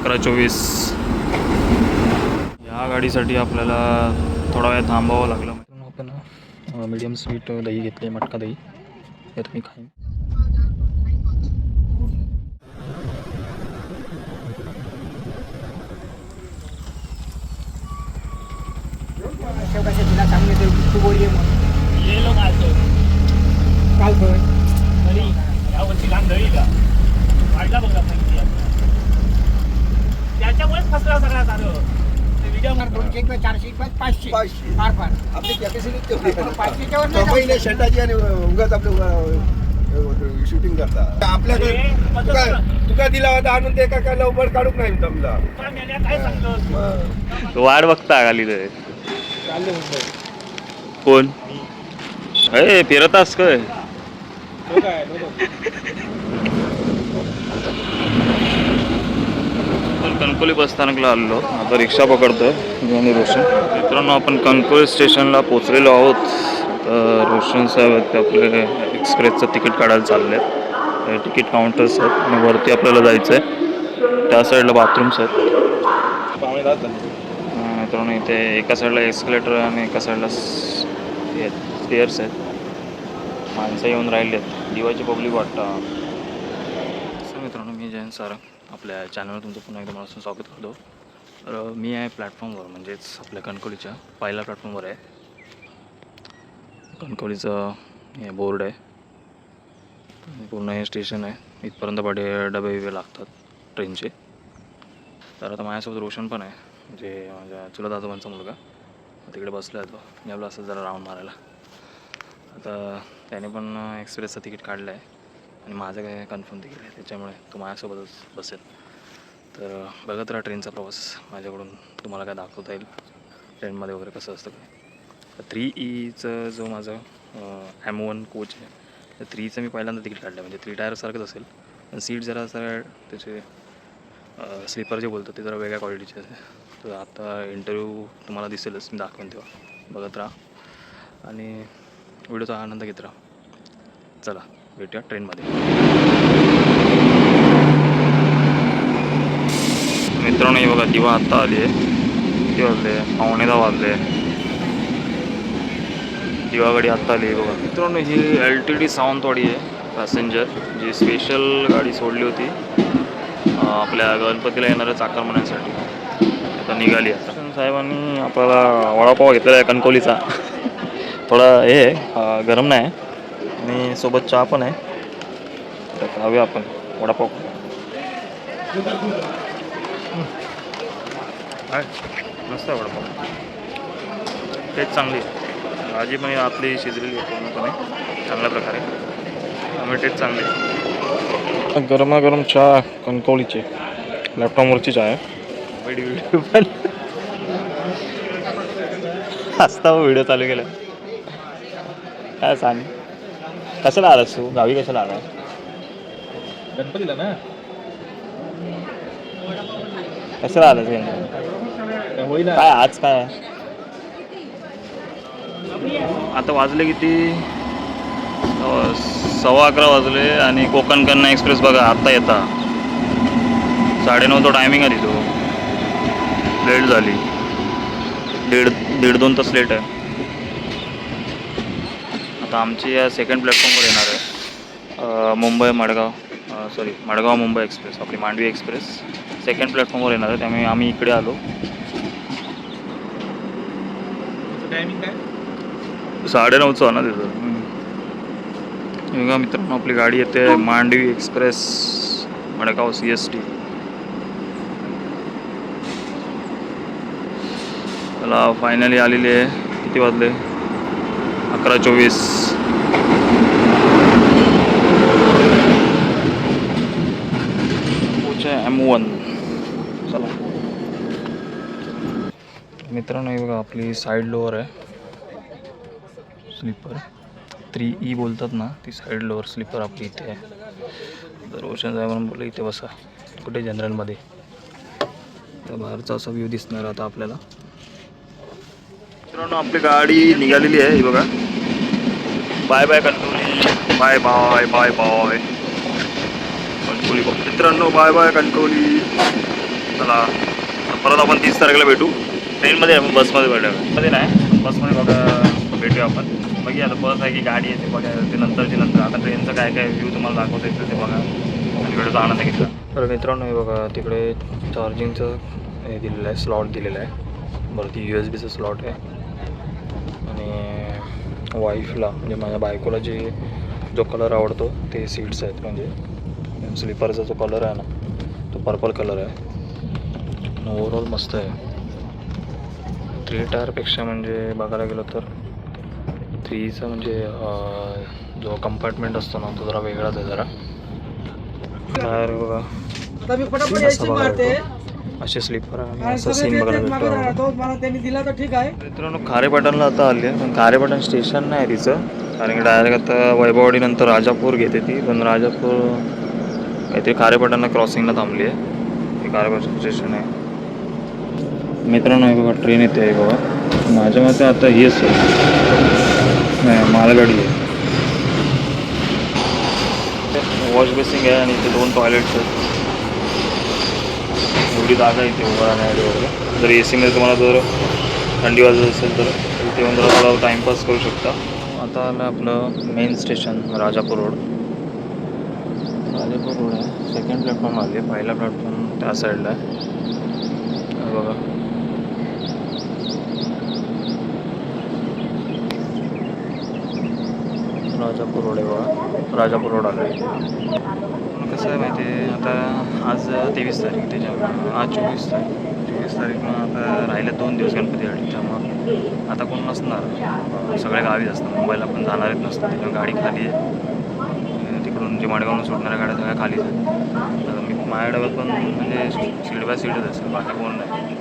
अकरा चोवीस. या गाडीसाठी आपल्याला थोडा वेळ थांबावं लागलं. आपण मीडियम स्वीट दही घेतली मटका दही. हे तुम्ही खाईन. शेवटाच्या तिला चांगले ते तू बोलली म्हणून ये लोक आलतो काल पण. तरी यावर्षी लहान धळी का वाढला बघा फसला सगळा दोनशे चारशे एक पाचशे. पाचशे. फार फार आपली कॅपॅसिटी तेवढी आहे. पाचशेच्यावर नाही कमाई नाही जाऊ. शर्टाची आणि उगाच आपलं शूटिंग करता. आपल्याकडे तुका दिला होता आणून ते का लवकर काढूक नाही जमला काय काय सांगतो? वाट बघता खाली ते चालले कोण? अरे फिरतास काय. कणकोली बस स्थानकला आलेलो आता रिक्षा पकडतो मी आणि रोशन. मित्रांनो आपण कणकोली स्टेशनला पोचलेलो आहोत. तर रोशन साहेब आहेत ते आपले एक्सप्रेसचं तिकीट काढायला चालले आहेत तिकीट काउंटर्स आहेत आणि वरती आपल्याला जायचं आहे त्या साईडला बाथरूम्स आहेत मित्रांनो इथे एका साईडला एस्कलेटर आणि एका साईडला स्टेअर्स आहेत. माणसं येऊन राहिली आहेत दिवाची पब्लिक वाटतं. सर मित्रांनो मी जयंत सारंग. आपल्या चॅनलवर तुमचं पुन्हा एकदा मला स्वागत करतो. तर मी आहे प्लॅटफॉर्मवर म्हणजेच आपल्या कणकोलीच्या पहिल्या प्लॅटफॉर्मवर आहे. कणकोलीचं हे बोर्ड आहे. पूर्ण हे स्टेशन आहे. इथपर्यंत पाठी डबे बिबे लागतात ट्रेनचे तर आता माझ्यासोबत रोशन पण आहे. म्हणजे माझ्या चुलत आजोबांचा मुलगा. तिकडे बसला आहे तो. मी आपला असं जरा राऊंड मारायला. आता त्याने पण एक्सप्रेसचं तिकीट काढलं आहे आणि माझं काय कन्फर्म तिकीट आहे त्याच्यामुळे तो माझ्यासोबतच बसेल. तर बघत राहा ट्रेनचा प्रवास माझ्याकडून तुम्हाला काय दाखवता येईल. ट्रेनमध्ये वगैरे कसं असतं काय. थ्री ईचं e जो माझं ॲम वन कोच आहे तर थ्रीचं मी पहिल्यांदा तिकीट काढलं म्हणजे थ्री टायरसारखंच असेल पण सीट जरा जरा त्याचे स्लीपर जे बोलतो ते जरा वेगळ्या क्वालिटीचे असते तर आता इंटरव्ह्यू तुम्हाला दिसेलच मी दाखवेन तेव्हा. बघत राहा. आणि व्हिडिओचा आनंद घेत राहा. चला. भेटूया ट्रेनमध्ये. मित्रांनो हे बघा दिवा आत्ता आली आहे किती वाजले पावणे दहा वाजले. दिवा गाडी आत्ता आली आहे बघा. मित्रांनो ही एल टी डी सावंतवाडी आहे पॅसेंजर जी स्पेशल गाडी सोडली होती. आपल्या गणपतीला येणाऱ्या चाकरमान्यांसाठी. आता निघाली आता. साहेबांनी आपल्याला वडापाव घेतलेला आहे कणकोलीचा थोडा हे आहे, गरम नाही आणि सोबत चहा पण आहे. तर खाऊया आपण वडापाव. मस्त आहे वडापाव. तेच चांगली भाजी पण आतली शिजलेली आहे पूर्णपणे चांगल्या प्रकारे. त्यामुळे तेच चांगली गरमागरम चहा कणकवलीची लॅपटॉपवरची चहा आहे. व्हिडिओ पण. हसता व्हिडिओ चालू केला. काय सांग? कशाला आलास तू? गावी कशाला आला गणपतीला ना? कशाला आलास गणपती? होईना काय आज काय? आता वाजले किती? सव्वा अकरा वाजले आणि कोकण कन्या एक्सप्रेस बघा आत्ता येता. साडेनऊ तो टायमिंग आहे तो लेट झाली. दीड दीड दोन तास लेट आहे. आता आमची या सेकंड प्लॅटफॉर्मवर येणार आहे. मुंबई मडगाव. सॉरी मडगाव मुंबई एक्सप्रेस आपली मांडवी एक्सप्रेस सेकंड प्लॅटफॉर्मवर येणार आहे. त्यामुळे आम्ही इकडे आलो. टायमिंग काय? साडेनऊचं आहे ना तिथं. बघा मित्रांनो आपली गाडी येते Mandovi express Madgaon C S T त्याला फायनली आलेली आहे. किती वाजले? अकरा चोवीस. एम वन चला. मित्रांनो हे बघा आपली साईड लोअर आहे. स्लीपर थ्री ई बोलतात ना ती साईड लोअर स्लीपर आपली इथे आहे. तर रोशन साहेबांना बोललं इथे बसा. कुठे जनरलमध्ये तर बाहेरचा असा व्ह्यू दिसणार आता आपल्याला. मित्रांनो आपली गाडी निघालेली आहे ही बघा. Bye bye Kankavli bye bye bye bye Kankavli मित्रांनो बाय बाय कणकवली चला परत आपण तीस तारखेला भेटू. ट्रेनमध्ये आपण बसमध्ये भेटूया. मध्ये नाही बसमध्ये बघा भेटूया आपण. बघूया आता बस आहे की गाडी येते बघा ते नंतरची नंतर. आता ट्रेनचं काय काय व्ह्यू तुम्हाला दाखवता येतं ते बघा. आणि व्हिडिओचा आनंद घेतला तर मित्रांनो हे बघा तिकडे चार्जिंगचं हे दिलेलं आहे स्लॉट दिलेलं आहे. वरती यू एस बीचं स्लॉट आहे. वाईफला म्हणजे माझ्या बायकोला जे जो कलर आवडतो ते सीट्स आहेत. म्हणजे स्लीपरचा जो कलर आहे ना तो पर्पल कलर आहे. ओव्हरऑल मस्त आहे. थ्री टायरपेक्षा म्हणजे बघायला गेलं तर थ्रीचा म्हणजे जो कंपार्टमेंट असतो ना तो जरा वेगळाच आहे जरा. टायर बघा. असा स्लीपर आणि असं सीन बघायला भेटतो. राहतो मला त्यांनी दिला तर ठीक आहे. मित्रांनो खारेपाटणला आता आली आहे पण खारेपाटण स्टेशन नाही तिचं. कारण की डायरेक्ट आता वैभववाडीनंतर राजापूर घेते ती पण राजापूर काहीतरी खारेपाटणला क्रॉसिंगला थांबली आहे. हे खारेपाटण स्टेशन आहे. मित्रांनो हे बघा ट्रेन येते आहे बघा. माझ्या मते आता ही असेल नाही मालगाडी आहे. वॉश बेसिंग आहे आणि इथे दोन टॉयलेट्स आहेत. एवढी जागा इथे उभं राहण्यासाठी वगैरे. जर ए सीमध्ये तुम्हाला जर थंडी वाजत असेल तर इथे येऊन जरा थोडा टाईमपास करू शकता. आता आलं आपलं main station Rajapur road Rajapur road आहे. सेकंड प्लॅटफॉर्म आले. पहिला प्लॅटफॉर्म त्या साईडला आहे. बघा. राजापूर रोड आहे बघा. राजापूर रोड आला आहे कसं आहे माहिती आहे? आता आज तेवीस तारीख त्याच्यामुळं आज चोवीस तारीख. चोवीस तारीख मग आता राहिले दोन दिवस गणपती आली त्यामुळं आता कोण नसणार. सगळ्या गावीच असतात. मुंबईला पण जाणारच नसतात. त्याच्यामुळे गाडी खाली आहे. तिकडून जे माडेगावून सुटणाऱ्या गाड्या सगळ्या खालीच आहेत. आता मी माझ्या डब्यात पण म्हणजे सीट बाय सीटच असेल. बाकी कोण नाही.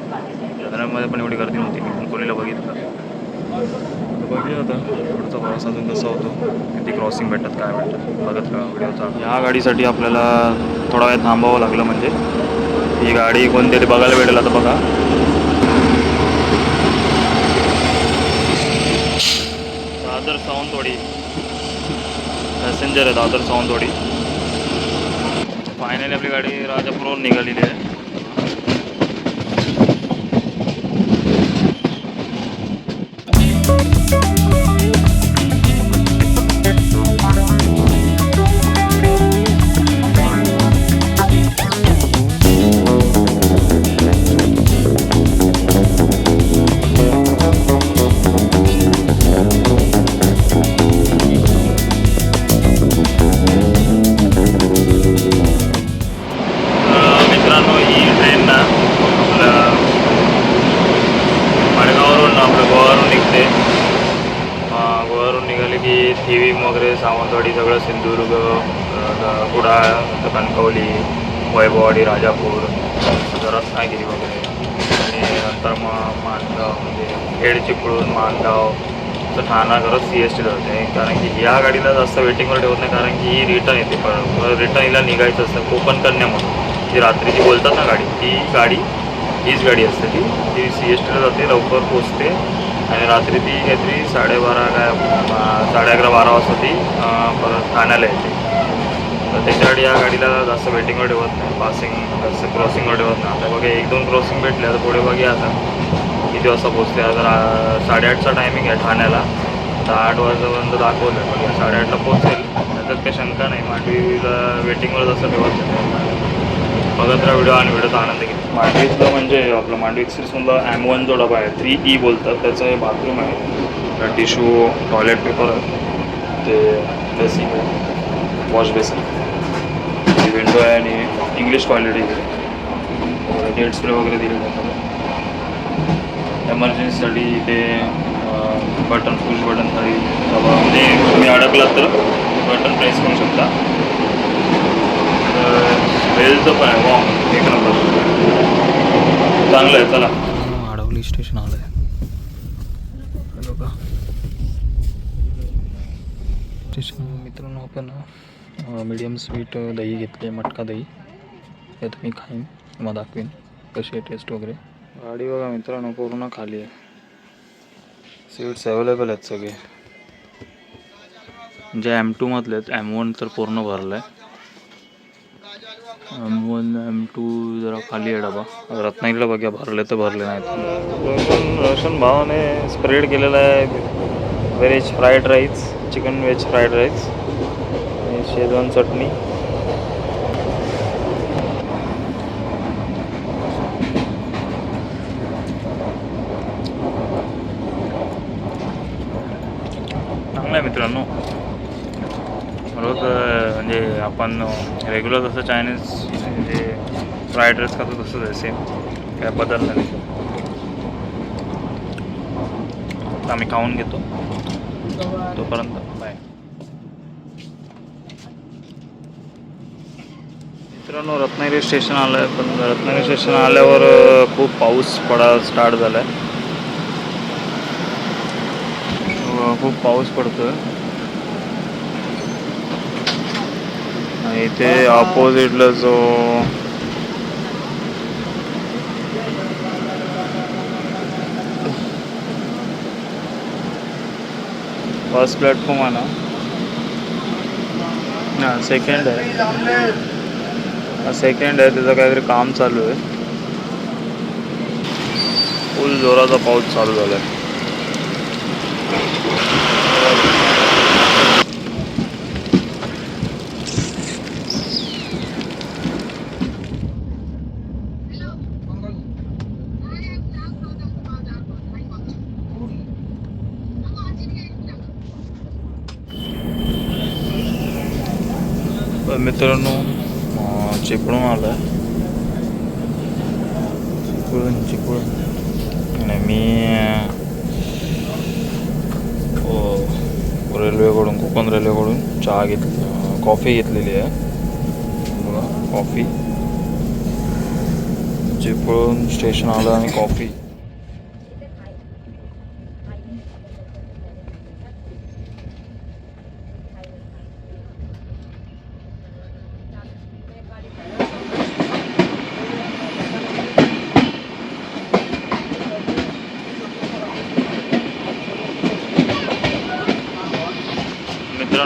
साधारणमध्ये पण एवढी गर्दी नव्हती. मी पण कोणीला बघितलं. बघूया आता पुढचा प्रवास अजून कसा होतो किती क्रॉसिंग भेटतात काय भेटतात बघत राहा व्हिडिओचा. ह्या गाडीसाठी आपल्याला थोडा वेळ थांबावं लागलं म्हणजे. ही गाडी कोणती बघायला भेटेल आता बघा. दादर सावंतवाडी. पॅसेंजर आहे दादर सावंतवाडी. फायनली आपली गाडी राजापूरवरून निघालेली आहे. रत्नागिरी वगैरे. आणि नंतर मग माणगाव म्हणजे खेड चिपळून माणगाव तर ठाणा करत सी एस टी जाते. कारण की या गाडीला जास्त वेटिंगवर ठेवत नाही कारण की ही रिटर्न येते. पण रिटर्न हिला निघायचं असतं कोकण कन्या म्हणून. जी रात्रीची बोलतात ना गाडी ती गाडी हीच गाडी असते ती. ती सी एस टीला जाते लवकर पोचते आणि रात्री ती काहीतरी साडेबारा काय साडे अकरा बारा वाजता ती परत ठाण्याला येते. तर त्याच्यासाठी या गाडीला जास्त वेटिंगवर ठेवत नाही. पासिंग जास्त क्रॉसिंगवर ठेवत नाही. आता बघा एक दोन क्रॉसिंग भेटल्या तर पुढे बघूया आता. किती वाजता पोचते आता साडेआठचा टायमिंग आहे ठाण्याला. तर आठ वाजेपर्यंत दाखवलं आहे बघा साडेआठला पोचेल त्याच्यात काही शंका नाही. मांडवीला वेटिंगवर जास्त ठेवत नाही. बघत राहा व्हिडिओ आणि व्हिडिओचा आनंद घेतो मांडवीतलं म्हणजे आपलं मांडवी एक्सप्रेसमधला ॲम वन जो डबा आहे थ्री ई बोलतात. त्याचं हे बाथरूम आहे. टिश्यू टॉयलेट पेपर ते बेसिंग वॉश बेसिन म्हणजे बेसिंग विंडो आहे आणि इंग्लिश टॉयलेट आहे. गेट स्प्रे वगैरे दिले जातात. एमर्जन्सीसाठी इथे बटन पुश बटनसाठी बाबा म्हणजे तुम्ही अडकलात तर बटन प्रेस करू शकता. वेलचं पण आहे. वॉम एक नंबर चांगलं आहे चला. अडवली स्टेशन आलं आहे स्टेशन मित्रांनो आपण मीडियम स्वीट दही घेतली आहे मटका दही. हे तुम्ही खाईन तुम्हाला दाखवीन कशी आहे टेस्ट वगैरे. गाडी बघा मित्रांनो पूर्ण खाली आहे. सीट्स अवेलेबल आहेत सगळे. जे एम टूमधले आहेत एम वन तर पूर्ण भरलं आहे एम वन एम टू जरा खाली आहे डबा. रत्नागिरीला बघा भरले तर भरले नाहीत. रोशन भावाने स्प्रेड केलेला आहे. Veg fried rice chicken veg fried rice schezwan चटणी. चांगलं आहे मित्रांनो. रोज म्हणजे आपण रेग्युलर जसं चायनीज म्हणजे फ्राईड राईस खातो तसंच आहे सेम काय बदललं नाही. आम्ही खाऊन घेतो. तोपर्यंत बाय मित्रांनो रत्नागिरी स्टेशन आलं आहे पण रत्नागिरी स्टेशन आल्यावर खूप पाऊस पडा स्टार्ट झाला आहे खूप पाऊस पडतोय. आणि इथे ऑपोजिटला जो फर्स्ट प्लॅटफॉर्म आहे ना. सेकंड आहे. हा सेकंड आहे त्याचं काहीतरी काम चालू आहे. फुल जोराचा पाऊस चालू झाला आहे मित्रांनो चिपळूण आलं आहे चिपळूण चिपळूण आणि मी अं, रेल्वेकडून कोकण रेल्वेकडून चहा घेतली कॉफी घेतलेली आहे बघा कॉफी चिपळूण स्टेशन आलं आणि कॉफी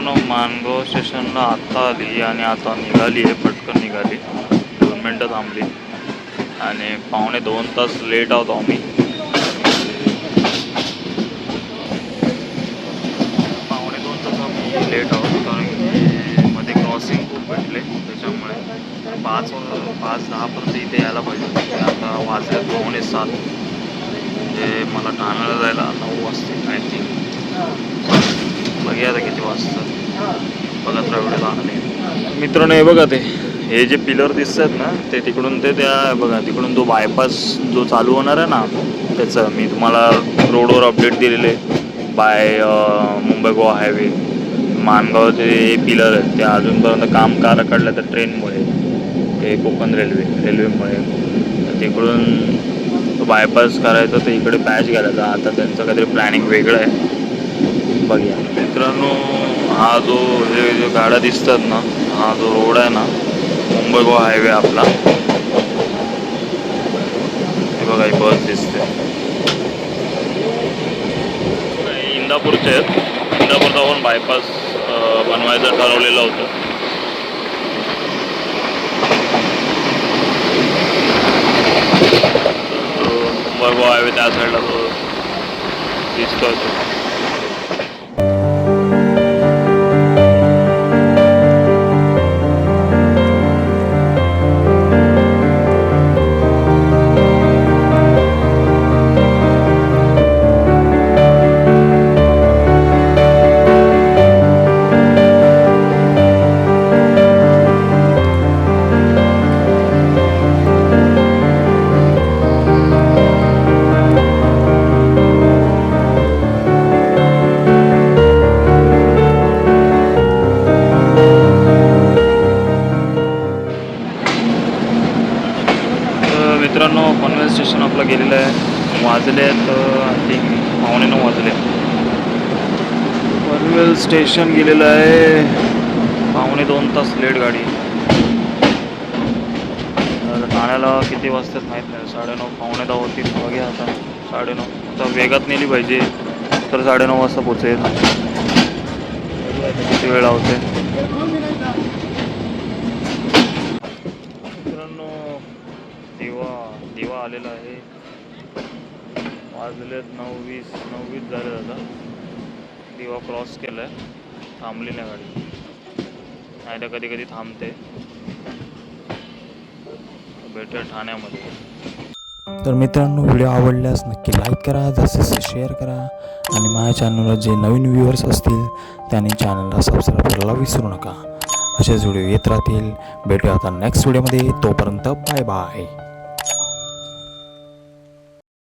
मित्रांनो मानगाव स्टेशनला आत्ता आली आणि आता निघाली आहे पटकन निघाली. दोन मिनटं थांबली. आणि पावणे दोन तास लेट आहोत आम्ही. पावणे दोन तास आम्ही लेट आहोत कारण की मध्ये क्रॉसिंग खूप भेटले. त्याच्यामुळे पाच पाच दहापर्यंत इथे यायला पाहिजे म्हणजे आता वाजले पावणे सात. म्हणजे मला ठाण्याला जायला नऊ वाजते आय थिंक बघूया आता किती वाजतात बघत राहा एवढे लहान मित्रांनो हे बघा ते. हे जे पिलर दिसतात ना ते तिकडून ते त्या बघा तिकडून तो बायपास जो चालू होणार आहे ना त्याचं मी तुम्हाला रोडवर अपडेट दिलेले बाय मुंबई गोवा हायवे मानगावचे हे पिलर आहेत ते अजूनपर्यंत काम का काढलं तर ट्रेनमुळे हे कोकण रेल्वे रेल्वेमुळे तिकडून तो बायपास करायचा तर इकडे पॅच घालायचा आता त्यांचं काहीतरी प्लॅनिंग वेगळं आहे. बघूया मित्रांनो हा जो हे जे गाड्या दिसतात ना हा जो रोड आहे ना मुंबई गोवा हायवे आपला. हे बघा ही बस दिसते. इंदापूरचे आहेत. इंदापूरचा आपण बायपास बनवायचं ठरवलेलं होतं. तो मुंबई गोवा हायवे त्या साईडला तो. स्टेशन गेलेलं आहे. पावणे दोन तास लेट गाडी. तर ठाण्याला किती वाजतात माहीत नाही. साडेनऊ पावणे दहा होतील. बघ्या आता. साडेनऊ. आता वेगात नेली पाहिजे. तर साडेनऊ वाजता पोचेल किती वेळ लावते? मित्रांनो दिवा दिवा आलेला आहे. वाजलेत नऊ वीस नऊ वीस झाले आता दिवा क्रॉस केला आहे थांबली नाही गाडी. नाही तर कधी कधी थांबते. बेटर ठाण्यामध्ये. तर मित्रांनो व्हिडिओ आवडल्यास नक्की लाईक करा जास्तीत जास्त शेअर करा आणि माझ्या चॅनलवर जे नवीन व्ह्युअर्स असतील त्यांनी चॅनलला सबस्क्राईब करायला विसरू नका. असेच व्हिडिओ येत राहतील. भेटूया आता नेक्स्ट व्हिडिओमध्ये. तोपर्यंत बाय बाय